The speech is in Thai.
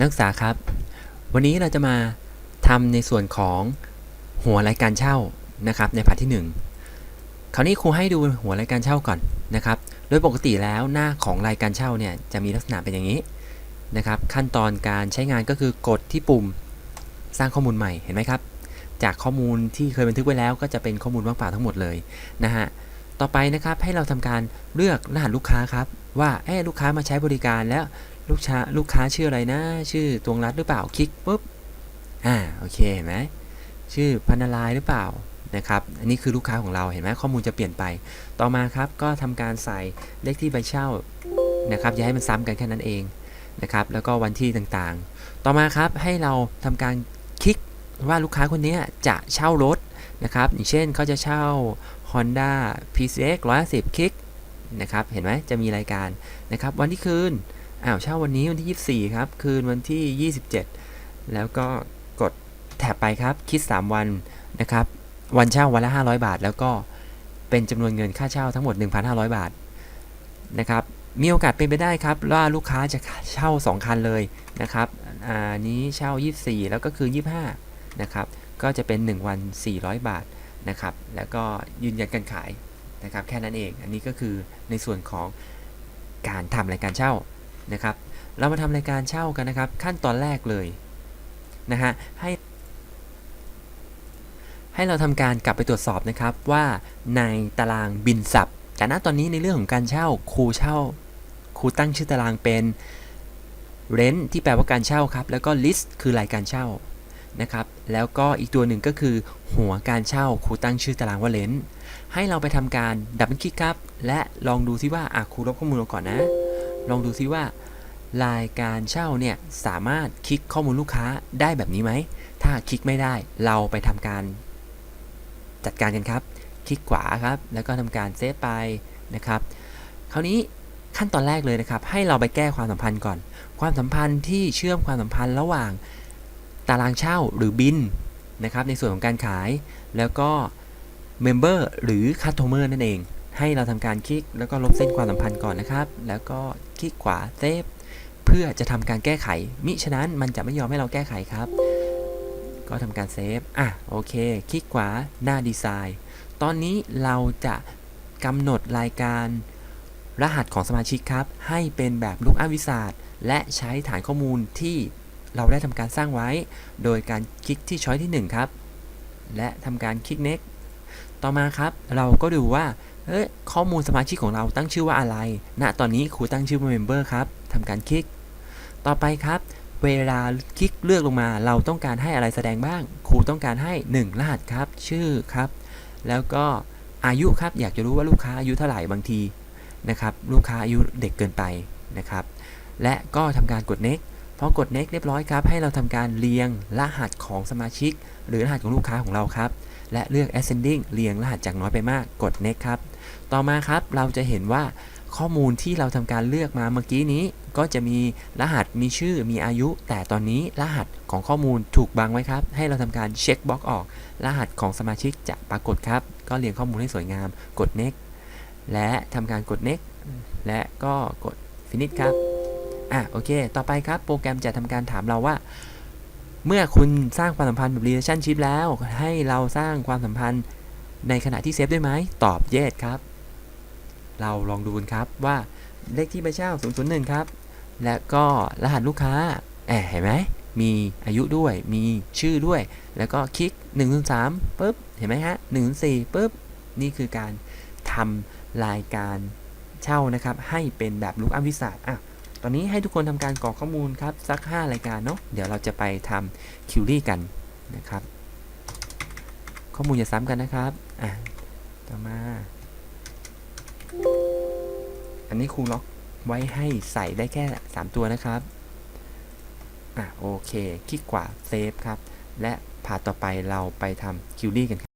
นักศึกษาครับ วันนี้เราจะมาทำในส่วนของหัวรายการเช่านะครับ ในพาร์ทที่ 1 คราวนี้ครูให้ดูหัวรายการเช่าก่อนนะครับ โดยปกติแล้วหน้าของรายการเช่าเนี่ยจะมีลักษณะเป็นอย่างนี้นะครับ ขั้นตอนการใช้งานก็คือกดที่ปุ่มสร้างข้อมูลใหม่เห็นไหมครับ จากข้อมูลที่เคยบันทึกไว้แล้ว ก็จะเป็นข้อมูลว่างเปล่าทั้งหมดเลยนะฮะต่อไปนะครับให้เราทำการเลือกรหัสลูกค้าครับว่าเอ๊ลูกค้ามาใช้บริการแล้ว ลูกค้าลูกค้าชื่ออะไรนะ ชื่อตวงรัฐหรือเปล่าคลิกปุ๊บอ่าโอเคเห็นไหมชื่อพันารายหรือเปล่านะครับอันนี้คือลูกค้าของเราเห็นไหมข้อมูลจะเปลี่ยนไป ต่อมาครับก็ทำการใส่เลขที่ใบเช่านะครับอย่าให้มันซ้ำกันแค่นั้นเองนะครับแล้วก็วันที่ต่างๆ ต่อมาครับให้เราทำการคลิกว่าลูกค้าคนนี้จะเช่ารถนะครับอย่างเช่นเขาจะเช่า Honda PCX 110คลิกนะครับเห็นไหมจะมีรายการนะครับวันที่คืน อ้าวเช่าวันนี้วันที่ 24 ครับ คืนวันที่ 27 แล้วก็กดแถบไปครับ คิด 3 วันนะครับ วันเช่าวันละ 500 บาท แล้วก็เป็นจำนวนเงินค่าเช่าทั้งหมด 1,500 บาทนะครับ มีโอกาสเป็นไปได้ครับว่าลูกค้าจะเช่า 2 คันเลยนะครับอันนี้เช่า 24 แล้วก็คือ 25 นะครับ ก็จะเป็น 1 วัน 400 บาทนะครับ แล้วก็ยืนยันการขายนะครับ แค่นั้นเอง อันนี้ก็คือในส่วนของการทำรายการเช่า นะครับ เรามาทำรายการเช่ากันนะครับ ขั้นตอนแรกเลยนะฮะให้ให้เราทำการกลับไปตรวจสอบนะครับว่าในตารางบินสับแต่ณตอนนี้ในเรื่องของการเช่าครูเช่าครูตั้งชื่อตารางเป็น rent ที่แปลว่าการเช่าครับแล้วก็ list คือรายการเช่านะครับแล้วก็อีกตัวหนึ่งก็คือหัวการเช่าครูตั้งชื่อตารางว่า rent ให้เราไปทำการดับเบิลคลิกครับ และลองดูซิว่าอะครูลบข้อมูลเราก่อนนะ ลองดูซิว่ารายการเช่าเนี่ยสามารถคลิกข้อมูลลูกค้าได้แบบนี้ไหม ถ้าคลิกไม่ได้เราไปทำการจัดการกันครับ คลิกขวาครับ แล้วก็ทำการเซฟไปนะครับ คราวนี้ขั้นตอนแรกเลยนะครับ ให้เราไปแก้ความสัมพันธ์ก่อน ความสัมพันธ์ที่เชื่อมความสัมพันธ์ระหว่างตารางเช่าหรือบินนะครับ ในส่วนของการขาย แล้วก็เมมเบอร์หรือคัสโตเมอร์นั่นเอง ให้เราทำการคลิกแล้วก็ลบเส้นความสัมพันธ์ก่อนนะครับ แล้วก็คลิกขวาเซฟเพื่อจะทำการแก้ไข มิฉะนั้นมันจะไม่ยอมให้เราแก้ไขครับ ก็ทำการเซฟอะโอเค คลิกขวาหน้าดีไซน์ ตอนนี้เราจะกำหนดรายการรหัสของสมาชิกครับ ให้เป็นแบบลูกอัพวิสาดและใช้ฐานข้อมูลที่เราได้ทำการสร้างไว้ โดยการคลิกที่ช้อยที่ 1 ครับ และทำการคลิก next ต่อมาครับ เราก็ดูว่าเอ้ข้อมูลสมาชิกของเราตั้งชื่อว่าอะไร ณ ตอนนี้ครูตั้งชื่อว่า member ครับทำการคลิก ต่อไปครับ เวลาคลิกเลือกลงมา เราต้องการให้อะไรแสดงบ้าง ครูต้องการให้ 1 รหัสครับ ชื่อครับ แล้วก็อายุครับ อยากจะรู้ว่าลูกค้าอายุเท่าไหร่บางทีนะครับ ลูกค้าอายุเด็กเกินไปนะครับ และก็ทำการกด next พอกด next เรียบร้อยครับ ให้เราทำการเรียงรหัสของสมาชิก หรือรหัสของลูกค้าของเราครับ และเลือก ascending เรียงรหัสจากน้อยไปมาก กด next ครับ ต่อมาครับ เราจะเห็นว่าข้อมูลที่เราทำการเลือกมาเมื่อกี้นี้ ก็จะมีรหัสมีชื่อมีอายุ แต่ตอนนี้รหัสของข้อมูลถูกบังไว้ครับ ให้เราทำการเช็คบล็อกออก รหัสของสมาชิกจะปรากฏครับ ก็เรียงข้อมูลให้สวยงาม กด next และทำการกด next และก็กด finish ครับ อะโอเค ต่อไปครับโปรแกรมจะทำการถามเราว่า เมื่อคุณสร้างความสัมพันธ์แบบ relationship แล้ว ให้เราสร้างความสัมพันธ์ในขณะที่เซฟได้ไหมตอบ yes ครับ เราลองดูนครับว่าเลขที่ใบเช่า001 ครับ และก็รหัสลูกค้าแอบเห็นไหมมีอายุด้วย มีชื่อด้วย แล้วก็คลิก103ปุ๊บ เห็นไหมฮะ104ปุ๊บ นี่คือการทำรายการเช่านะครับ ให้เป็นแบบลูกอัพวิสัทอะ ตอนนี้ให้ทุกคนทำการกรอกข้อมูลครับสัก 5 รายการเนาะเดี๋ยวเราจะไปทำคิวรี่กันนะครับ ข้อมูลอย่าซ้ำกันนะครับอะต่อมา อันนี้ครูล็อกไว้ให้ใส่ได้แค่ 3 ตัวนะครับอะโอเค คลิกขวาเซฟครับ และพาต่อไปเราไปทำคิวรี่กันครับ